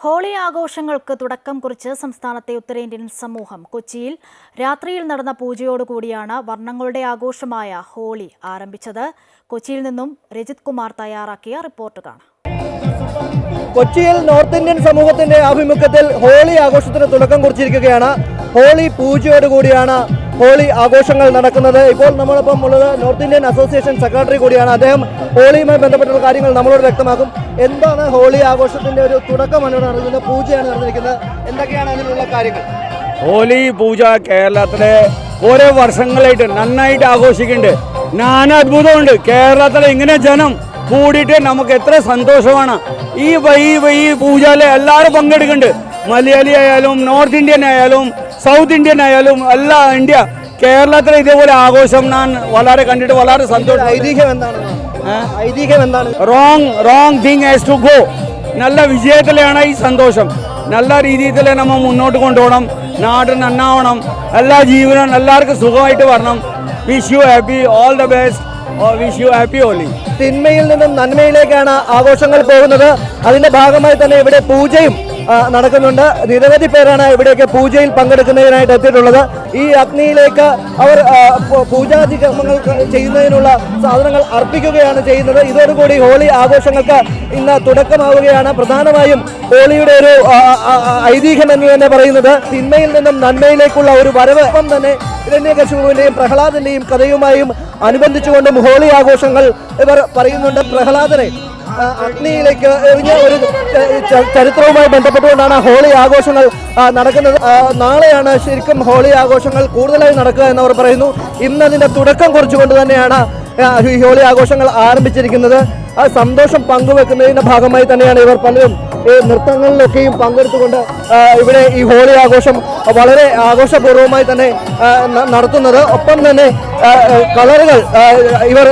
Holy ആഘോഷങ്ങൾക്ക് തുടക്കം കുറിച്ച് സംസ്ഥാനത്തെ ഉത്തരേന്ത്യൻ സമൂഹം കൊച്ചിയിൽ രാത്രിയിൽ നടന്ന പൂജയോടുകൂടിയാണ് വർണങ്ങളുടെ ആഘോഷമായ ഹോളി ആരംഭിച്ചത്. കൊച്ചിയിൽ നിന്നും രജിത് കുമാർ തയ്യാറാക്കിയ റിപ്പോർട്ട് കാണാം കൊച്ചിയിൽ നോർത്ത് ഇന്ത്യൻ സമൂഹത്തിന്റെ ആഭിമുഖ്യത്തിൽ ഹോളി ആഘോഷത്തിന് തുടക്കം കുറിച്ചിരിക്കുകയാണ്. ഹോളി പൂജയോടുകൂടിയാണ് ഹോളി ആഘോഷങ്ങൾ നടക്കുന്നത്. ഇപ്പോൾ നമ്മളിപ്പം ഉള്ളത് നോർത്ത് ഇന്ത്യൻ അസോസിയേഷൻ സെക്രട്ടറി കൂടിയാണ് അദ്ദേഹം. ഹോളിയുമായി ബന്ധപ്പെട്ടുള്ള കാര്യങ്ങൾ നമ്മളോട് വ്യക്തമാക്കും. എന്താണ് ഹോളി ആഘോഷത്തിന്റെ ഒരു തുടക്കമാണ് നടന്നിരിക്കുന്നത് പൂജയാണ് നടന്നിരിക്കുന്നത്. എന്തൊക്കെയാണ് അതിനുള്ള കാര്യങ്ങൾ? ഹോളി പൂജ കേരളത്തിലെ ഓരോ വർഷങ്ങളായിട്ട് നന്നായിട്ട് ആഘോഷിക്കുന്നുണ്ട്. ഞാൻ അത്ഭുതമുണ്ട്. കേരളത്തിലെ ഇങ്ങനെ ജനം കൂടിയിട്ട് നമുക്ക് എത്ര സന്തോഷമാണ്. ഈ വൈ വൈ പൂജയിലെ എല്ലാവരും പങ്കെടുക്കുന്നുണ്ട്. മലയാളി ആയാലും നോർത്ത് ഇന്ത്യൻ ആയാലും സൗത്ത് ഇന്ത്യൻ ആയാലും എല്ലാ ഇന്ത്യ കേരളത്തിലെ ഇതേപോലെ ആഘോഷം ഞാൻ വളരെ കണ്ടിട്ട് വളരെ സന്തോഷം ഐതിഹ്യം എന്താണ്? ഐതിഹ്യം എന്താണ്? Wrong wrong thing has to go നല്ല വിജയത്തിലാണ് ഈ സന്തോഷം. നല്ല രീതിയിൽ നമ്മൾ മുന്നോട്ട് കൊണ്ടുപോകണം. നാട് നന്നാവണം. എല്ലാ ജീവനും എല്ലാവർക്കും സുഖമായിട്ട് വരണം. Wish you happy all the best wish you happy ഓലി തിന്മയിൽ നിന്നും നന്മയിലേക്കാണ് ആഘോഷങ്ങൾ പോകുന്നത്. അതിന്റെ ഭാഗമായി തന്നെ ഇവിടെ പൂജയും നടക്കുന്നുണ്ട്. നിരവധി പേരാണ് ഇവിടെയൊക്കെ പൂജയിൽ പങ്കെടുക്കുന്നതിനായിട്ട് എത്തിയിട്ടുള്ളത്. ഈ അഗ്നിയിലേക്ക് അവർ ആ, പൂ- പൂജാതി കർമ്മങ്ങൾ ചെയ്യുന്നതിനുള്ള സാധനങ്ങൾ അർപ്പിക്കുകയാണ് ചെയ്യുന്നത്. ഇതോടുകൂടി ഹോളി ആഘോഷങ്ങൾക്ക് ഇന്ന് തുടക്കമാവുകയാണ്. പ്രധാനമായും ഹോളിയുടെ ഒരു ഐതിഹ്യം എന്ന് തന്നെ പറയുന്നത് തിന്മയിൽ നിന്നും നന്മയിലേക്കുള്ള ഒരു വരവ് ഒപ്പം തന്നെ ഹിരണ്യകശുവിന്റെയും പ്രഹ്ലാദന്റെയും കഥയുമായും അനുബന്ധിച്ചുകൊണ്ടും ഹോളി ആഘോഷങ്ങൾ ഇവർ പറയുന്നുണ്ട്. പ്രഹ്ലാദനെ അഗ്നിയിലേക്ക് എറിഞ്ഞ ഒരു ചരിത്രവുമായി ബന്ധപ്പെട്ടുകൊണ്ടാണ് ഹോളി ആഘോഷങ്ങൾ നടക്കുന്നത്. നാളെയാണ് ശരിക്കും ഹോളി ആഘോഷങ്ങൾ കൂടുതലായി നടക്കുക എന്നവർ പറയുന്നു. ഇന്ന് അതിന്റെ തുടക്കം കുറിച്ചുകൊണ്ട് തന്നെയാണ് ഈ ഹോളി ആഘോഷങ്ങൾ ആരംഭിച്ചിരിക്കുന്നത്. ആ സന്തോഷം പങ്കുവെക്കുന്നതിന്റെ ഭാഗമായി തന്നെയാണ് ഇവർ പലരും ഈ നൃത്തങ്ങളിലൊക്കെയും പങ്കെടുത്തുകൊണ്ട് ഇവിടെ ഈ ഹോളി ആഘോഷം വളരെ ആഘോഷപൂർവമായി തന്നെ നടത്തുന്നത്. ഒപ്പം തന്നെ കളറുകൾ ഇവർ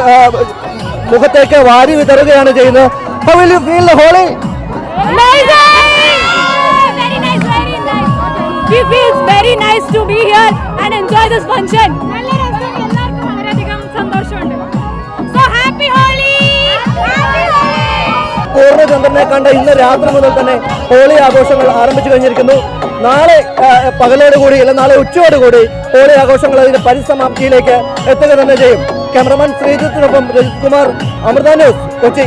മുഖത്തേക്ക് വാരി വിതറുകയാണ് ചെയ്യുന്നത് How will you feel the Holi? Amazing! Very nice, very nice. We feel very nice to be here and enjoy this function. പൂർണചന്ദ്രനെ കണ്ട ഇന്ന് രാത്രി മുതൽ തന്നെ ഹോളി ആഘോഷങ്ങൾ ആരംഭിച്ചു കഴിഞ്ഞിരിക്കുന്നു. നാളെ പകലോടുകൂടി അല്ല നാളെ ഉച്ചയോടുകൂടി ഹോളി ആഘോഷങ്ങൾ അതിന്റെ പരിസമാപ്തിയിലേക്ക് എത്തുക തന്നെ ചെയ്യും. ക്യാമറമാൻ ശ്രീജിത്തിനൊപ്പം രജിത് കുമാർ അമൃത ന്യൂസ് കൊച്ചി.